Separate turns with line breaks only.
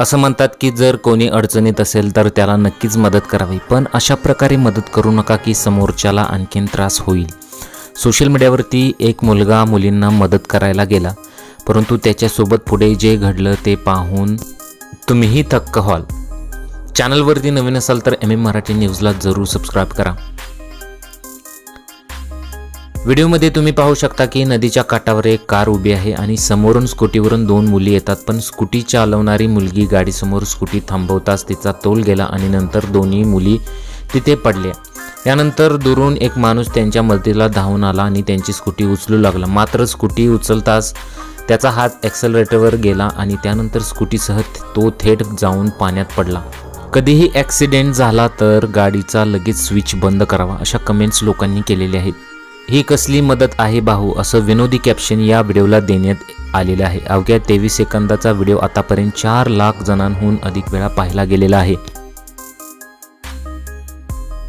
असं म्हणतात की जर कोणी अडचणीत असेल तर त्याला नक्कीच मदत करावी पण अशा प्रकारे मदत करू नका की समोरच्याला आणखीन त्रास होईल. सोशल मीडियावरती एक मुलगा मुलींना मदत करायला गेला परंतु त्याच्यासोबत पुढे जे घडलं ते पाहून तुम्हीही थक्क व्हाल. चॅनलवरती नवीन असाल तर एम एम मराठी न्यूजला जरूर सबस्क्राईब करा. व्हिडिओमध्ये तुम्ही पाहू शकता की नदीच्या काठावर एक कार उभी आहे आणि समोरून स्कूटीवरून दोन मुली येतात पण स्कूटी चालवणारी मुलगी गाडीसमोर स्कूटी थांबवताच तिचा तोल गेला आणि नंतर दोन्ही मुली तिथे पडल्या. यानंतर दुरून एक माणूस त्यांच्या मदतीला धावून आला आणि त्यांची स्कूटी उचलू लागला. मात्र स्कूटी उचलताच त्याचा हात ॲक्सलरेटरवर गेला आणि त्यानंतर स्कूटीसह तो थेट जाऊन पाण्यात पडला. कधीही ॲक्सिडेंट झाला तर गाडीचा लगेच स्विच बंद करावा अशा कमेंट्स लोकांनी केलेल्या आहेत. ही कसली मदत आहे भाऊ? असं विनोदी कॅप्शन या व्हिडिओला देण्यात आलेलं आहे. अवघ्या तेवीस सेकंदाचा व्हिडिओ आतापर्यंत चार लाख जणांहून अधिक वेळा पाहिला गेलेला आहे.